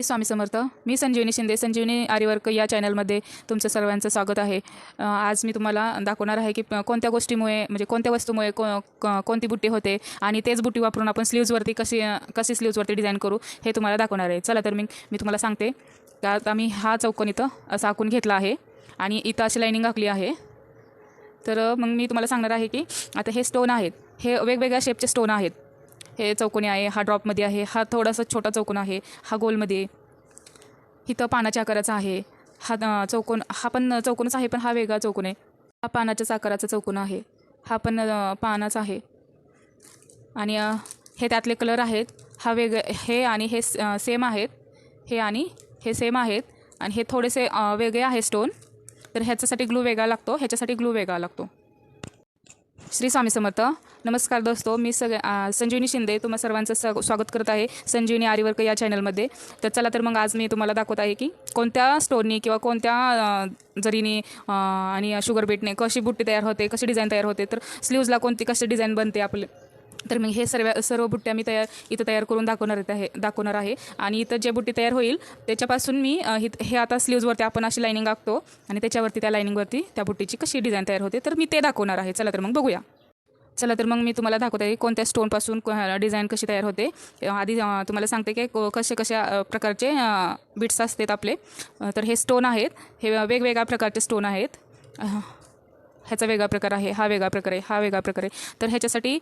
स्वामी समर्थ. मी संजीवनी शिंदे. संजीवनी आर्यवर्क या चॅनलमध्ये तुमचं सर्वांचं स्वागत आहे. आज मी तुम्हाला दाखवणार आहे की कोणत्या गोष्टीमुळे म्हणजे कोणत्या वस्तूमुळे को कोणती बुट्टी होते आणि तेच बुट्टी वापरून आपण स्लीव्जवरती कशी कशी स्लीव्जवरती डिझाईन करू हे तुम्हाला दाखवणार आहे. चला तर मी मी तुम्हाला सांगते. का आता मी हा चौकोन इथं असा आखून घेतला आहे आणि इथं अशी लाईनिंग आखली आहे. तर मग मी तुम्हाला सांगणार आहे की आता हे स्टोन आहेत. हे वेगवेगळ्या शेपचे स्टोन आहेत. हे चौकोनी आहे हा ड्रॉपमध्ये आहे हा थोडासा छोटा चौकोन आहे हा गोलमध्ये. इथं पानाच्या आकाराचा आहे. हा चौकोन हा पण चौकोनच आहे पण हा वेगळा चौकोन आहे. हा पानाच्याच आकाराचा चौकोन आहे. हा पण पानाच आहे. आणि हे त्यातले कलर आहेत. हा वेग हे आणि हे सेम आहेत. हे आणि हे सेम आहेत. आणि हे थोडेसे वेगळे आहे स्टोन. तर ह्याच्यासाठी ग्लू वेगळा लागतो ह्याच्यासाठी ग्लू वेगळा लागतो. श्री स्वामी समर्थ. नमस्कार दोस्तो मी सग संजीवनी शिंदे तुम्हा सर्वांचं स स्वागत करत आहे संजीवनी आर्यवर्क या चॅनलमध्ये तर चला तर मग आज मी तुम्हाला दाखवत आहे की कोणत्या स्टोरनी किंवा कोणत्या जरीने आणि शुगर बीटने कशी बुट्टी तयार होते कशी डिझाईन तयार होते तर स्लीव्जला कोणती कशी डिझाईन बनते आपले. तर मग हे सर्व सर्व बुट्ट्या मी तयार इथं तयार करून दाखवणार आहे दाखवणार आहे. आणि इथं जे बुट्टी तयार होईल त्याच्यापासून मी हे आता स्लीव्जवरती आपण अशी लायनिंग आखतो आणि त्याच्यावरती त्या लायनिंगवरती त्या बुट्टीची कशी डिझाईन तयार होते तर मी ते दाखवणार आहे. चला तर मग बघूया. चला तर मग मी तुम्हाला दाखवते कोणत्या स्टोनपासून डिझाईन कशी तयार होते. आधी तुम्हाला सांगते की कसे कशा प्रकारचे बिट्स असतात आपले. तर हे स्टोन आहेत. हे वेगवेगळ्या प्रकारचे स्टोन आहेत. ह्याचा वेगळा प्रकार आहे हा वेगळा प्रकार आहे हा वेगळा प्रकार आहे. तर ह्याच्यासाठी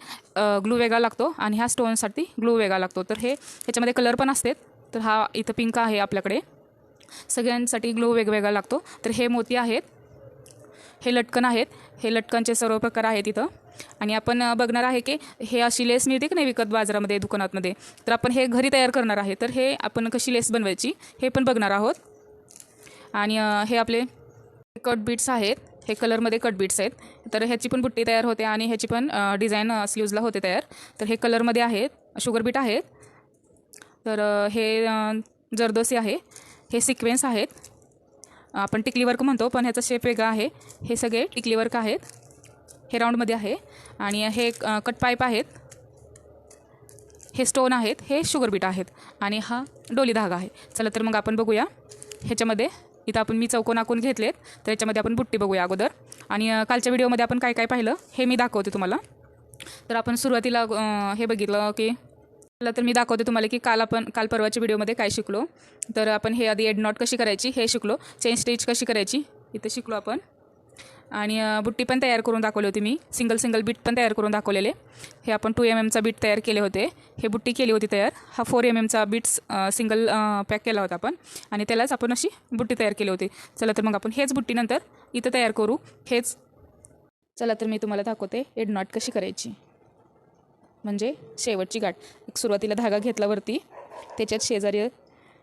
ग्लू वेगळा लागतो आणि ह्या स्टोनसाठी ग्लू वेगळा लागतो. तर हे ह्याच्यामध्ये कलर पण असतात. तर हा इथं पिंक आहे आपल्याकडे. सगळ्यांसाठी ग्लू वेगवेगळा लागतो. तर हे मोती आहेत. हे लटकन आहेत. हे लटकनचे सर्व प्रकार आहेत इथं. आणि आपण बघणार आहे की हे अशी लेस मिळते की नाही विकत बाजारामध्ये दुकानातमध्ये? तर आपण हे घरी तयार करणार आहे. तर हे आपण कशी लेस बनवायची हे पण बघणार आहोत. आणि हे आपले कट बीट्स आहेत. हे कलरमध्ये कट बीट्स आहेत. तर ह्याची पण बुट्टी तयार होते आणि ह्याची पण डिझाईन स्लीवजला होते तयार. तर हे कलरमध्ये आहेत. शुगर बीट आहेत. तर हे जरदोसी आहे. हे सिक्वेन्स आहेत. आपण टिकली वर्क म्हणतो पण ह्याचा शेप वेगळा आहे. हे सगळे टिकली वर्क आहेत. हे राऊंडमध्ये आहे. आणि हे कट पाईप आहेत. हे स्टोन आहेत. हे शुगर बीट आहेत. आणि हा डोली धागा आहे. चला तर मग आपण बघूया. ह्याच्यामध्ये इथं आपण मी चौकोन आखून घेतलेत. तर याच्यामध्ये आपण बुट्टी बघूया अगोदर. आणि कालच्या व्हिडिओमध्ये आपण काय काय पाहिलं हे मी दाखवते तुम्हाला. तर आपण सुरुवातीला हे बघितलं की चला तर मी दाखवते तुम्हाला की काल आपण काल परवाच्या व्हिडिओमध्ये काय शिकलो. तर आपण हे आधी एड नॉट कशी करायची हे शिकलो. चेन स्टिच कशी करायची इथं शिकलो आपण. आणि बुट्टी पण तयार करून दाखवली होती मी. सिंगल सिंगल बीट पण तयार करून दाखवलेले. हे आपण टू एम एमचा बीट तयार केले होते. हे बुट्टी केली होती तयार. हा फोर एम एमचा बीट्स सिंगल पॅक केला होता आपण. आणि त्यालाच आपण अशी बुट्टी तयार केली होती. चला तर मग आपण हेच बुट्टीनंतर इथं तयार करू. हेच चला तर मी तुम्हाला दाखवते एड नॉट कशी करायची. म्हणजे शेवटची गाठ. एक सुरुवातीला धागा घेतला वरती त्याच्यात शेजारी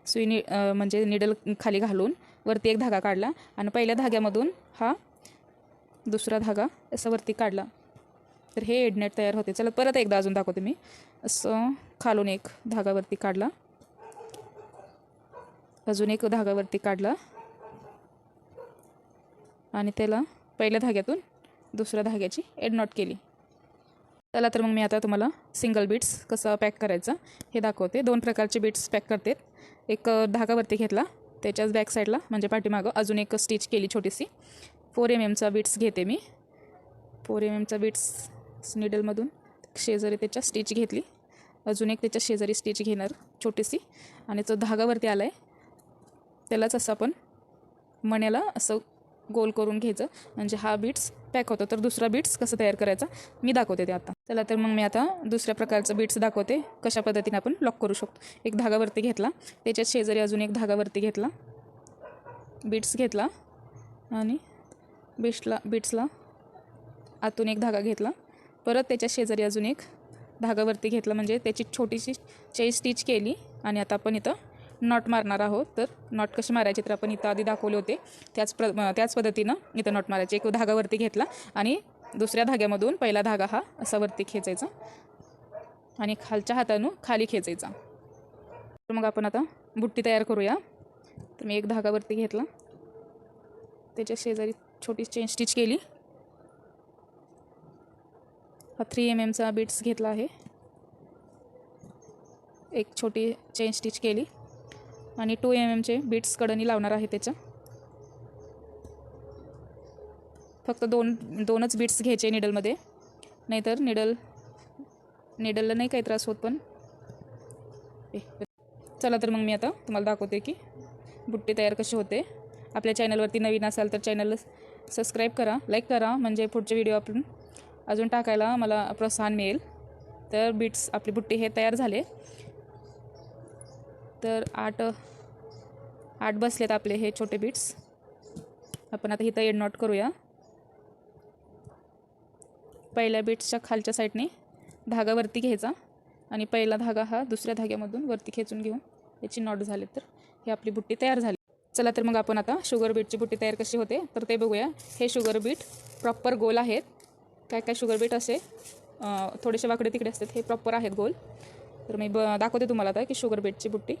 सुई नि म्हणजे निडल खाली घालून वरती एक धागा काढला आणि पहिल्या धाग्यामधून हा दुसरा धागा असं वरती काढला. तर हे एडनेट तयार होते. चला परत एकदा अजून दाखवते मी. असं खालून एक धागावरती काढला. अजून एक धागावरती काढला. आणि त्याला पहिल्या धाग्यातून दुसऱ्या धाग्याची एडनॉट केली. चला तर मग मी आता तुम्हाला सिंगल बीट्स कसं पॅक करायचं हे दाखवते. दोन प्रकारचे बीट्स पॅक करते. एक धागावरती घेतला त्याच्याच बॅक साईडला म्हणजे पाठीमागं अजून एक स्टिच केली छोटीशी. फोर एम एमचा बीट्स घेते मी. फोर एम एमचा बीट्स निडलमधून शेजारी त्याच्या स्टिच घेतली. अजून एक त्याच्या शेजारी स्टिच घेणार छोटीशी. आणि तो धागावरती आला आहे त्यालाच असं आपण मण्याला असं गोल करून घ्यायचं. म्हणजे हा बीट्स पॅक होतो. तर दुसरा बीट्स कसं तयार करायचा? मी दाखवते ते आता. चला तर मग मी आता दुसऱ्या प्रकारचं बीट्स दाखवते. कशा पद्धतीने आपण लॉक करू शकतो. एक धागावरती घेतला. त्याच्यात शेजारी अजून एक धागावरती घेतला. बीट्स घेतला. आणि बीट्सला बीट्सला आतून एक धागा घेतला. परत त्याच्या शेजारी अजून एक धागावरती घेतला. म्हणजे त्याची छोटीशी चेन स्टिच केली. आणि आता आपण इथं नॉट मारणार आहोत. तर नॉट कशी मारायची तर आपण इथं आधी दाखवले होते. त्याच प्र त्याच पद्धतीनं इथं नॉट मारायचे. एक धागावरती घेतला आणि दुसऱ्या धाग्यामधून पहिला धागा हा असा वरती खेचायचा आणि खालच्या हातानं खाली खेचायचा. तर मग आपण आता बुट्टी तयार करूया. तर मी एक धागावरती घेतला. त्याच्या शेजारी छोटी चेन स्टिच केली. हा थ्री एम एमचा बीट्स घेतला आहे. एक छोटी चेन स्टिच केली. आणि टू एम एमचे बीट्स कडनी लावणार आहे त्याच्या फक्त दोन दोनच बीट्स घ्यायचे निडलमध्ये नाहीतर निडल निडलला नाही काही त्रास होत पण. चला तर मग मी आता तुम्हाला दाखवते की बुट्टे तयार कसे होते. आपल्या चॅनलवरती नवीन असाल तर चॅनलला सबस्क्राईब करा लाईक करा. म्हणजे पुढचे व्हिडिओ आपण अजून टाकायला मला प्रोत्साहन मिळेल. तर बीट्स आपली बुट्टी हे तयार झाले. तर आठ आठ बसलेत आपले हे छोटे बीट्स आपण आता इथं एड नॉट करूया. पहिल्या बीट्सच्या खालच्या साईडने धागा वरती घ्यायचा आणि पहिला धागा हा दुसऱ्या धाग्यामधून वरती खेचून घेऊन याची नॉट झाले. तर ही आपली बुट्टी तयार झाली. चला तर मग आपण आता शुगर बीटची बुट्टी तयार कशी होते तर ते बघूया. हे शुगर बीट प्रॉपर गोल आहेत. काय काय शुगर बीट असे थोडेसे वाकडे तिकडे असतात. हे प्रॉपर आहेत गोल. तर मी ब दाखवते तुम्हाला आता की शुगर बेटची बुट्टी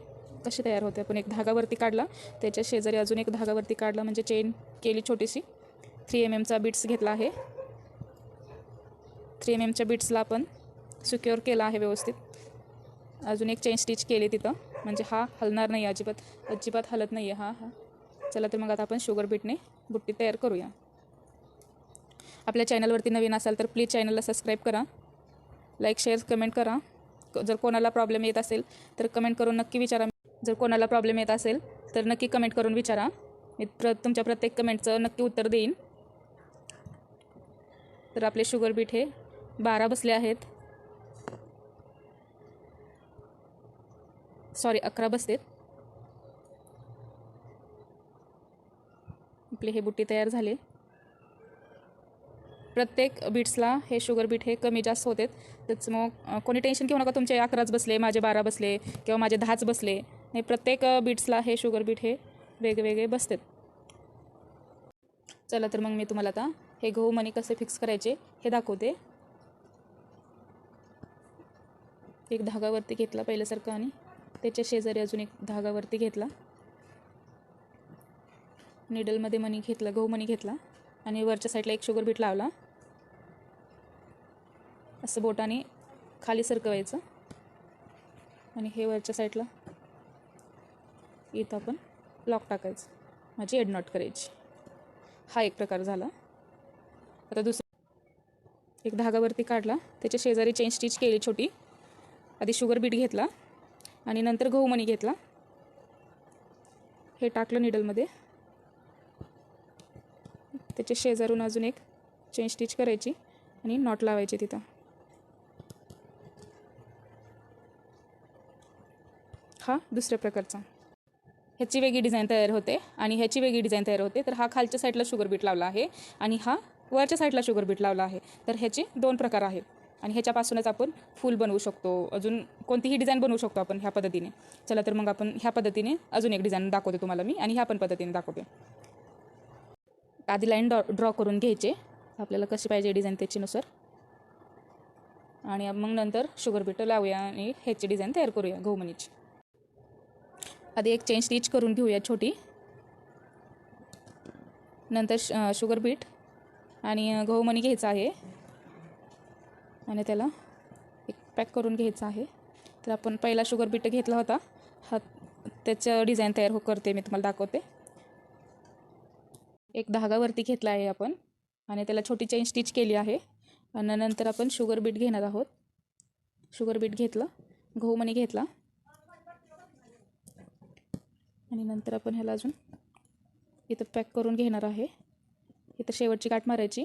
कशी तयार होते. आपण एक धागावरती काढला. त्याच्या शेजारी अजून एक धागावरती काढला. म्हणजे चेन केली छोटीशी. थ्री एम एमचा बीट्स घेतला आहे. थ्री एम एमच्या बीट्सला आपण सिक्युअर केला आहे व्यवस्थित. अजून एक चेन स्टिच केली तिथं. म्हणजे हा हलणार नाही अजिबात. अजिबात हलत नाही आहे हा हा. चला तर मग आता आपण शुगर बीटने बुट्टी तयार करूया. आपल्या चॅनलवरती नवीन असाल तर प्लीज चॅनलला सबस्क्राईब करा. लाईक शेअर कमेंट करा. जर कोणाला प्रॉब्लेम येत असेल तर कमेंट करून नक्की विचारा. जर कोणाला प्रॉब्लेम येत असेल तर नक्की कमेंट करून विचारा. मी प्र तुमच्या प्रत्येक कमेंटचं नक्की उत्तर देईन. तर आपले शुगर बीट हे बारा बसले आहेत. सॉरी अकरा बसतेत आपले हे बुट्टी तयार झाले. प्रत्येक बीट्सला हे शुगर बीट हे कमी जास्त होते त्याच मग कोणी टेन्शन घेऊ नका तुमचे अकराच बसले माझे बारा बसले किंवा माझे दहाच बसले. हे प्रत्येक बीट्सला हे शुगर बीट हे वेगवेगळे बसतात. चला तर मग मी तुम्हाला आता हे गहू मणी कसे फिक्स करायचे हे दाखवते. एक धागावरती घेतला पहिल्यासारखं आणि त्याच्या शेजारी अजून एक धागावरती घेतला. निडलमध्ये मणी घेतला गहू मणी घेतला आणि वरच्या साईडला एक शुगर बीट लावला. असं बोटाने खाली सरकवायचं. आणि हे वरच्या साईडला इथं आपण लॉक टाकायचं. माझी एड नॉट करायची. हा एक प्रकार झाला. आता दुसरा एक धागावरती काढला. त्याच्या शेजारी चेन स्टिच केली छोटी. आधी शुगर बीट घेतला. आणि नंतर गहू मणी घेतला. हे टाकलं निडलमध्ये त्याच्या शेजारून अजून एक चेन स्टिच करायची. आणि नॉट लावायची तिथं. हा दुसऱ्या प्रकारचा. ह्याची वेगळी डिझाईन तयार होते आणि ह्याची वेगळी डिझाईन तयार होते. तर हा खालच्या साईडला शुगर बीट लावला आहे आणि हा वरच्या साईडला शुगर बीट लावला आहे. तर ह्याचे दोन प्रकार आहेत आणि ह्याच्यापासूनच आपण फूल बनवू शकतो. अजून कोणतीही डिझाईन बनवू शकतो आपण ह्या पद्धतीने. चला तर मग आपण ह्या पद्धतीने अजून एक डिझाईन दाखवते तुम्हाला मी आणि ह्या पण पद्धतीने दाखवते. आधी लाईन डॉ ड्रॉ करून घ्यायचे. आपल्याला कशी पाहिजे डिझाईन त्याच्यानुसार. आणि मग नंतर शुगर बीट लावूया आणि ह्याची डिझाईन तयार करूया गहूमणीची आधी एक चेन स्टिच करून घेऊया छोटी. नंतर श शुगर बीट आणि गहू मणी घ्यायचा आहे. आणि त्याला एक पॅक करून घ्यायचा आहे. तर आपण पहिला शुगर बीट घेतला होता. हा त्याचं डिझाईन तयार हो करते मी तुम्हाला दाखवते. एक धागावरती घेतला आहे आपण. आणि त्याला छोटी चेन स्टिच केली आहे. आणि नंतर आपण शुगर बीट घेणार आहोत. शुगर बीट घेतलं. गहू मणी घेतला. आणि नंतर आपण ह्याला अजून इथं पॅक करून घेणार आहे. इथं शेवटची गाठ मारायची.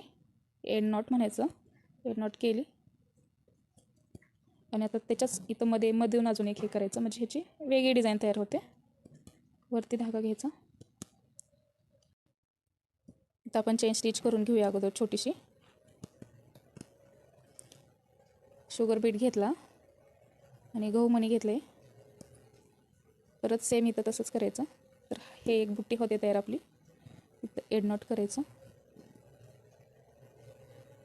एड नॉट म्हणायचं. एड नॉट केली. आणि आता त्याच्याच इथं मध्ये मधून अजून एक हे करायचं. म्हणजे ह्याची वेगळी डिझाईन तयार होते. वरती धागा घ्यायचा. इथं आपण चेन स्टिच करून घेऊया अगोदर छोटीशी. शुगर बीट घेतला. आणि गहू मणी घेतले परत सेम इथं तसंच करायचं. तर हे एक बुट्टी होते तयार आपली. इथं एड नॉट करायचं.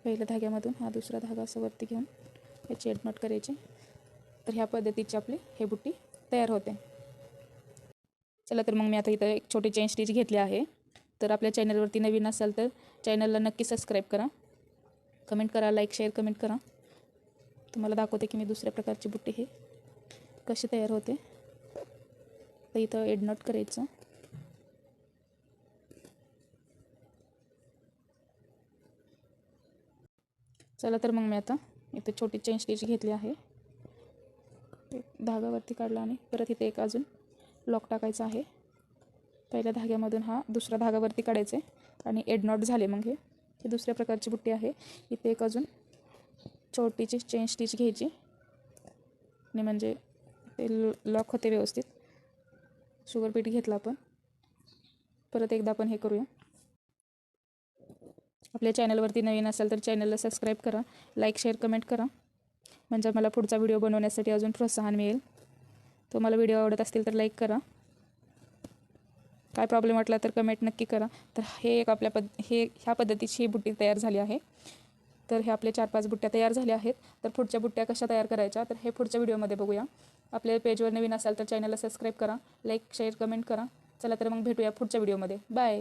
पहिल्या धाग्यामधून हा दुसरा धागा असं वरती घेऊन याची एड नॉट करायची. तर ह्या पद्धतीची आपली हे बुट्टी तयार होते. चला तर मग मी आता इथं एक छोटी चेन स्टिच घेतली आहे. तर आपल्या चॅनलवरती नवीन असाल तर चॅनलला नक्की सबस्क्राईब करा. कमेंट करा लाईक शेअर कमेंट करा. तुम्हाला दाखवते की मी दुसऱ्या प्रकारची बुट्टी हे कशी तयार होते. तर इथं एडनॉट करायचं. चला तर मग मी आता इथे छोटी चेन स्टिच घेतली आहे. एक धागावरती काढला आणि परत इथे एक अजून लॉक टाकायचा आहे. पहिल्या धाग्यामधून हा दुसरा धागावरती आहे आणि एडनॉट झाले मग हे. ही दुसऱ्या प्रकारची बुट्टी आहे. इथे एक अजून छोटीची चेन स्टिच घ्यायची. आणि म्हणजे ते लॉक होते व्यवस्थित. शुगर पीठ आपण. परत एकदा आपण हे करूया. आपल्या चॅनलवरती नवीन असाल तर चॅनलला सबस्क्राईब करा लाईक शेअर कमेंट करा. म्हणजे मला पुढचा व्हिडिओ बनवण्यासाठी अजून प्रोत्साहन मिळेल. तुम्हाला व्हिडिओ आवडत असतील तर लाईक करा. काय प्रॉब्लेम वाटला तर कमेंट नक्की करा. तर हे एक आपल्या पद हे ह्या पद्धतीची ही बुट्टी तयार झाली आहे. तर हे आपले चार पाच बुट्ट्या तयार झाल्या आहेत. तर पुढच्या बुट्ट्या कशा तयार करायच्या? तर हे पुढच्या व्हिडिओमध्ये बघूया. आपल्या पेजवर नवीन असाल तर चॅनलला सबस्क्राईब करा लाईक शेअर कमेंट करा. चला तर मग भेटूया पुढच्या व्हिडिओमध्ये बाय